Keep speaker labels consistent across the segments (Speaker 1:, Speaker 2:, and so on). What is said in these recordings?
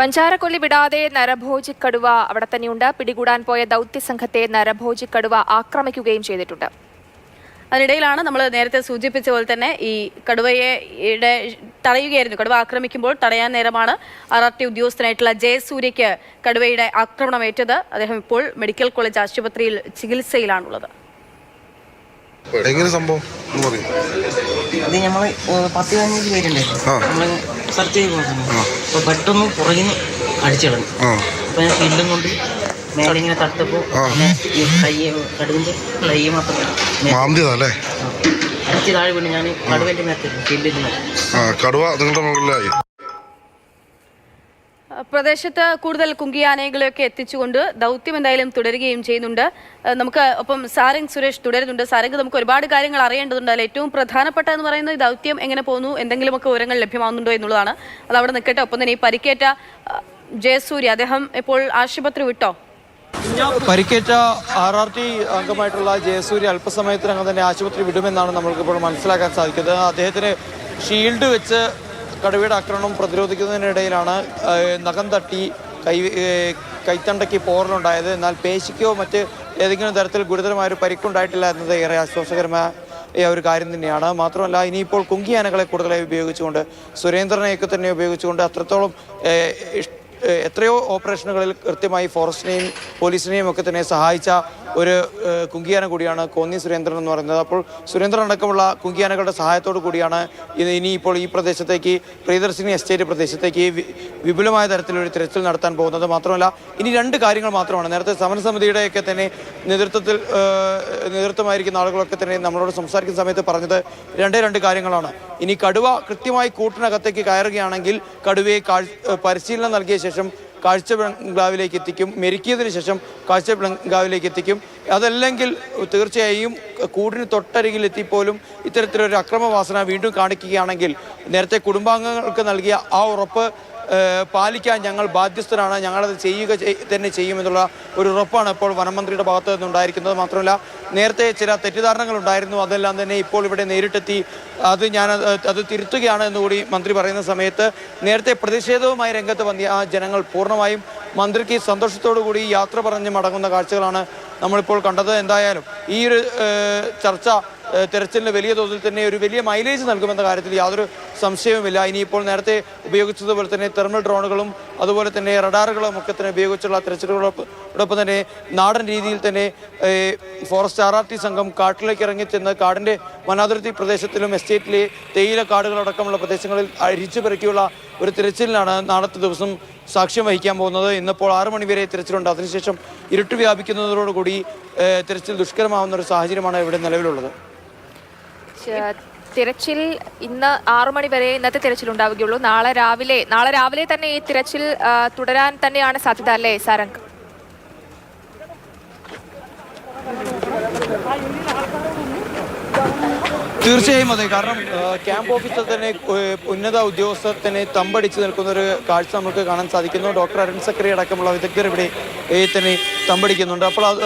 Speaker 1: പഞ്ചാരക്കൊല്ലി വിടാതെ നരഭോജിക്കടുവ അവിടെ തന്നെയുണ്ട്. പിടികൂടാൻ പോയ ദൗത്യ ദൗത്യസംഘത്തെ നരഭോജിക്കടുവ ആക്രമിക്കുകയും ചെയ്തിട്ടുണ്ട്.
Speaker 2: അതിനിടയിലാണ് നമ്മൾ നേരത്തെ സൂചിപ്പിച്ച പോലെ തന്നെ ഈ കടുവയെ തടയുകയായിരുന്നു. കടുവ ആക്രമിക്കുമ്പോൾ തടയാൻ നേരമാണ് ആർ ആർ ടി ഉദ്യോഗസ്ഥനായിട്ടുള്ള ജയസൂര്യയ്ക്ക് കടുവയുടെ ആക്രമണമേറ്റത് അദ്ദേഹം ഇപ്പോൾ മെഡിക്കൽ കോളേജ് ആശുപത്രിയിൽ ചികിത്സയിലാണുള്ളത്.
Speaker 3: എങ്ങനെ സംഭവം?
Speaker 4: അത് നമ്മൾ പത്ത് പതിനഞ്ച് പേരുണ്ട്. നമ്മൾ സെർച്ച് ചെയ്ത് നോക്കുന്നു അപ്പോൾ പെട്ടെന്ന് പുറകിൽ നിന്ന് അടിച്ചു അപ്പോൾ ഞാൻ ഫീൽഡും കൊണ്ട് നേരെ ഇങ്ങനെ തട്ടപ്പോൾ. ഈ കൈ കടുവിന്റെ കൈ മാത്രം. അടിച്ച് താഴെ വീണ് ഞാൻ കടുവേന്റെ മേത്ത് കില്ലിന്
Speaker 3: ആ കടുവ നിങ്ങളുടെ മുകളിലായി.
Speaker 2: പ്രദേശത്ത് കൂടുതൽ കുങ്കിയാനകളെയൊക്കെ എത്തിച്ചുകൊണ്ട് ദൗത്യം എന്തായാലും തുടരുകയും ചെയ്യുന്നുണ്ട്. നമുക്ക് ഒപ്പം സാരംഗ് സുരേഷ് തുടരുന്നുണ്ട്. സാരംഗ് നമുക്ക് ഒരുപാട് കാര്യങ്ങൾ അറിയേണ്ടതുണ്ട്. അതിൽ ഏറ്റവും പ്രധാനപ്പെട്ട എന്ന് പറയുന്നത് ഈ ദൗത്യം എങ്ങനെ പോകുന്നു എന്തെങ്കിലുമൊക്കെ വിവരങ്ങൾ ലഭ്യമാകുന്നുണ്ടോ എന്നുള്ളതാണ്. അത് അവിടെ നിൽക്കട്ടെ. ഒപ്പം തന്നെ ഈ പരിക്കേറ്റ ജയസൂര്യ അദ്ദേഹം ഇപ്പോൾ ആശുപത്രി വിട്ടോ?
Speaker 5: പരിക്കേറ്റ ആർ ആർ ടി അംഗമായിട്ടുള്ള ജയസൂര്യ അല്പസമയത്തിനകം തന്നെ ആശുപത്രി വിടുമെന്നാണ് നമ്മൾക്ക് ഇപ്പോൾ മനസ്സിലാക്കാൻ സാധിക്കുന്നത്. അദ്ദേഹത്തിന് ഷീൽഡ് വെച്ച് കടുവയുടെ ആക്രമണം പ്രതിരോധിക്കുന്നതിനിടയിലാണ് നഖം തട്ടി കൈ കൈത്തണ്ടയ്ക്ക് പോറലുണ്ടായത്. എന്നാൽ പേശിക്കോ മറ്റ് ഏതെങ്കിലും തരത്തിൽ ഗുരുതരമായ ഒരു പരിക്കുണ്ടായിട്ടില്ല എന്നത് ഏറെ ആശ്വാസകരമായ ഒരു കാര്യം തന്നെയാണ്. മാത്രമല്ല ഇനിയിപ്പോൾ കുങ്കിയാനകളെ കൂടുതലായി ഉപയോഗിച്ചുകൊണ്ട് സുരേന്ദ്രനെയൊക്കെ തന്നെ ഉപയോഗിച്ചുകൊണ്ട് അത്രത്തോളം എത്രയോ ഓപ്പറേഷനുകളിൽ കൃത്യമായി ഫോറസ്റ്റിനെയും പോലീസിനെയും ഒക്കെ തന്നെ സഹായിച്ച ഒരു കുങ്കിയാന കൂടിയാണ് കോന്നി സുരേന്ദ്രൻ എന്ന് പറയുന്നത്. അപ്പോൾ സുരേന്ദ്രൻ അടക്കമുള്ള കുങ്കിയാനകളുടെ സഹായത്തോടു കൂടിയാണ് ഇനിയിപ്പോൾ ഈ പ്രദേശത്തേക്ക് പ്രിയദർശിനി എസ്റ്റേറ്റ് പ്രദേശത്തേക്ക് വിപുലമായ തരത്തിലൊരു തിരച്ചിൽ നടത്താൻ പോകുന്നത് മാത്രമല്ല ഇനി രണ്ട് കാര്യങ്ങൾ മാത്രമാണ്. നേരത്തെ സമരസമിതിയുടെയൊക്കെ തന്നെ നേതൃത്വത്തിൽ നേതൃത്വമായിരിക്കുന്ന ആളുകളൊക്കെ തന്നെ നമ്മളോട് സംസാരിക്കുന്ന സമയത്ത് പറഞ്ഞത് രണ്ടേ രണ്ട് കാര്യങ്ങളാണ്. ഇനി കടുവ കൃത്യമായി കൂട്ടിനകത്തേക്ക് കയറുകയാണെങ്കിൽ കടുവയെ പരിശീലനം നൽകിയ കാഴ്ച ബംഗ്ലാവിലേക്ക് എത്തിക്കും. മെരുക്കിയതിന് ശേഷം കാഴ്ച ബംഗ്ലാവിലേക്ക് എത്തിക്കും. അതല്ലെങ്കിൽ തീർച്ചയായും കൂടിന് തൊട്ടരികിൽ എത്തിപ്പോലും ഇത്തരത്തിലൊരു അക്രമവാസന വീണ്ടും കാണിക്കുകയാണെങ്കിൽ നേരത്തെ കുടുംബാംഗങ്ങൾക്ക് നൽകിയ ആ ഉറപ്പ് പാലിക്കാൻ ഞങ്ങൾ ബാധ്യസ്ഥരാണ്. ഞങ്ങളത് ചെയ്യുക ചെയ്- തന്നെ ചെയ്യുമെന്നുള്ള ഒരു ഉറപ്പാണ് ഇപ്പോൾ വനമന്ത്രിയുടെ ഭാഗത്ത് നിന്നുണ്ടായിരിക്കുന്നത്. മാത്രമല്ല നേരത്തെ ചില തെറ്റിദ്ധാരണകൾ ഉണ്ടായിരുന്നു അതെല്ലാം തന്നെ ഇപ്പോൾ ഇവിടെ നേരിട്ടെത്തി. അത് ഞാൻ അത് തിരുത്തുകയാണ് എന്നുകൂടി മന്ത്രി പറയുന്ന സമയത്ത് നേരത്തെ പ്രതിഷേധവുമായി രംഗത്ത് വന്നിയ ആ ജനങ്ങൾ പൂർണമായും മന്ത്രിക്ക് സന്തോഷത്തോടു കൂടി യാത്ര പറഞ്ഞ് മടങ്ങുന്ന കാഴ്ചകളാണ് നമ്മളിപ്പോൾ കണ്ടത്. എന്തായാലും ഈ ഒരു ചർച്ച തെരച്ചിലിന് വലിയ തോതിൽ തന്നെ ഒരു വലിയ മൈലേജ് നൽകുമെന്ന കാര്യത്തിൽ യാതൊരു സംശയവുമില്ല. ഇനിയിപ്പോൾ നേരത്തെ ഉപയോഗിച്ചതുപോലെ തന്നെ തെർമൽ ഡ്രോണുകളും അതുപോലെ തന്നെ റഡാറുകളും ഒക്കെ തന്നെ ഉപയോഗിച്ചുള്ള തെരച്ചിലുകളോടൊപ്പം തന്നെ നാടൻ രീതിയിൽ തന്നെ ഫോറസ്റ്റ് ആർ ആർ ടി സംഘം കാട്ടിലേക്ക് ഇറങ്ങി ഇറങ്ങിച്ചെന്ന് കാടിന്റെ വനാതിർത്തി പ്രദേശത്തിലും എസ്റ്റേറ്റിലെ തേയില കാടുകളടക്കമുള്ള പ്രദേശങ്ങളിൽ അരിച്ചു പെറുക്കിയുള്ള ഒരു തിരച്ചിലിനാണ് നാളത്തെ ദിവസം സാക്ഷ്യം വഹിക്കാൻ പോകുന്നത്. ഇന്നിപ്പോൾ ആറ് മണിവരെ തിരച്ചിലുണ്ട്. അതിനുശേഷം ഇരുട്ട് വ്യാപിക്കുന്നതോടുകൂടി തിരച്ചിൽ ദുഷ്കരമാവുന്ന ഒരു സാഹചര്യമാണ് ഇവിടെ നിലവിലുള്ളത്.
Speaker 1: തിരച്ചിൽ ഇന്ന് ആറു മണി വരെ ഇന്നത്തെ തിരച്ചിൽ ഉണ്ടാവുകയുള്ളൂ. നാളെ രാവിലെ നാളെ രാവിലെ തന്നെ ഈ തിരച്ചിൽ തുടരാൻ തന്നെയാണ് സാധ്യത അല്ലേ സാരംഗ്
Speaker 5: തീർച്ചയായും അതെ. കാരണം ക്യാമ്പ് ഓഫീസിൽ തന്നെ ഉന്നത ഉദ്യോഗസ്ഥർ തന്നെ തമ്പടിച്ച് നിൽക്കുന്ന ഒരു കാഴ്ച നമുക്ക് കാണാൻ സാധിക്കുന്നു. ഡോക്ടർ അരുൺ സക്രി അടക്കമുള്ള വിദഗ്ധർ ഇവിടെ തന്നെ തമ്പടിക്കുന്നുണ്ട്. അപ്പോൾ അത്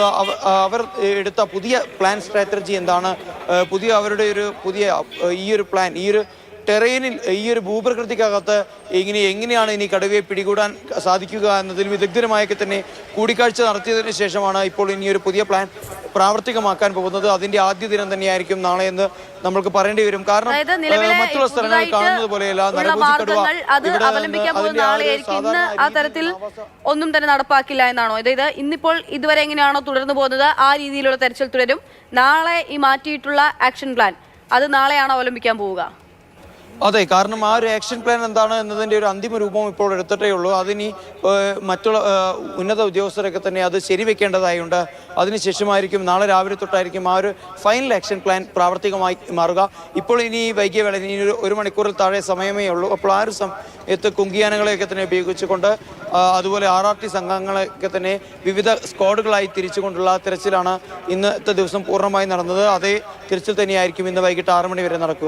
Speaker 5: അവർ എടുത്ത പുതിയ പ്ലാൻ സ്ട്രാറ്റജി എന്താണ്? പുതിയ അവരുടെ ഒരു പുതിയ ഈ ഒരു പ്ലാൻ ഈ ഒരു ടെറൈനിൽ ഈ ഒരു ഭൂപ്രകൃതിക്കകത്ത് ഇങ്ങനെ എങ്ങനെയാണ് ഇനി കടുവയെ പിടികൂടാൻ സാധിക്കുക എന്നതിൽ വിദഗ്ധരുമായൊക്കെ തന്നെ കൂടിക്കാഴ്ച നടത്തിയതിനു ശേഷമാണ് ഇപ്പോൾ ഇനി ഒരു പുതിയ പ്ലാൻ പ്രാവർത്തികമാക്കാൻ പോകുന്നത്. അതിന്റെ ആദ്യ ദിനം തന്നെയായിരിക്കും നാളെ എന്ന് നമ്മൾക്ക് പറയേണ്ടി വരും. കാരണം മറ്റുള്ള സ്ഥലങ്ങളിൽ കാണുന്നത് പോലെയല്ല
Speaker 2: തരത്തിൽ ഒന്നും തന്നെ നടപ്പാക്കില്ല എന്നാണോ? അതായത് ഇന്നിപ്പോൾ ഇതുവരെ എങ്ങനെയാണോ തുടർന്നു പോകുന്നത് ആ രീതിയിലുള്ള തെരച്ചിൽ തുടരും. നാളെ ഈ മാറ്റിയിട്ടുള്ള ആക്ഷൻ പ്ലാൻ അത് നാളെയാണ് അവലംബിക്കാൻ പോവുക?
Speaker 5: അതെ കാരണം ആ ഒരു ആക്ഷൻ പ്ലാൻ എന്താണ് എന്നതിന്റെ ഒരു അന്തിമ രൂപം ഇപ്പോൾ എടുത്തിട്ടേ ഉള്ളൂ. അതിനി മറ്റുള്ള ഉന്നത ഉദ്യോഗസ്ഥരൊക്കെ തന്നെ അത് ശരിവെക്കേണ്ടതായുണ്ട്. അതിനുശേഷമായിരിക്കും നാളെ രാവിലെ തൊട്ടായിരിക്കും ആ ഒരു ഫൈനൽ ആക്ഷൻ പ്ലാൻ പ്രാവർത്തികമായി മാറുക. ഇപ്പോൾ ഇനി വൈകിയ വേള ഇനി ഒരു മണിക്കൂറിൽ താഴെ സമയമേ ഉള്ളൂ. അപ്പോൾ ആ ഒരു സമയത്ത് കുങ്കിയാനകളെയൊക്കെ തന്നെ ഉപയോഗിച്ചുകൊണ്ട് അതുപോലെ ആർ ആർ ടി സംഘങ്ങളെയൊക്കെ തന്നെ വിവിധ സ്ക്വാഡുകളായി തിരിച്ചുകൊണ്ടുള്ള തിരച്ചിലാണ് ഇന്നത്തെ ദിവസം പൂർണമായി നടന്നത്. അതേ തിരച്ചിൽ തന്നെയായിരിക്കും ഇന്ന് വൈകിട്ട് ആറ് മണി വരെ നടക്കുക.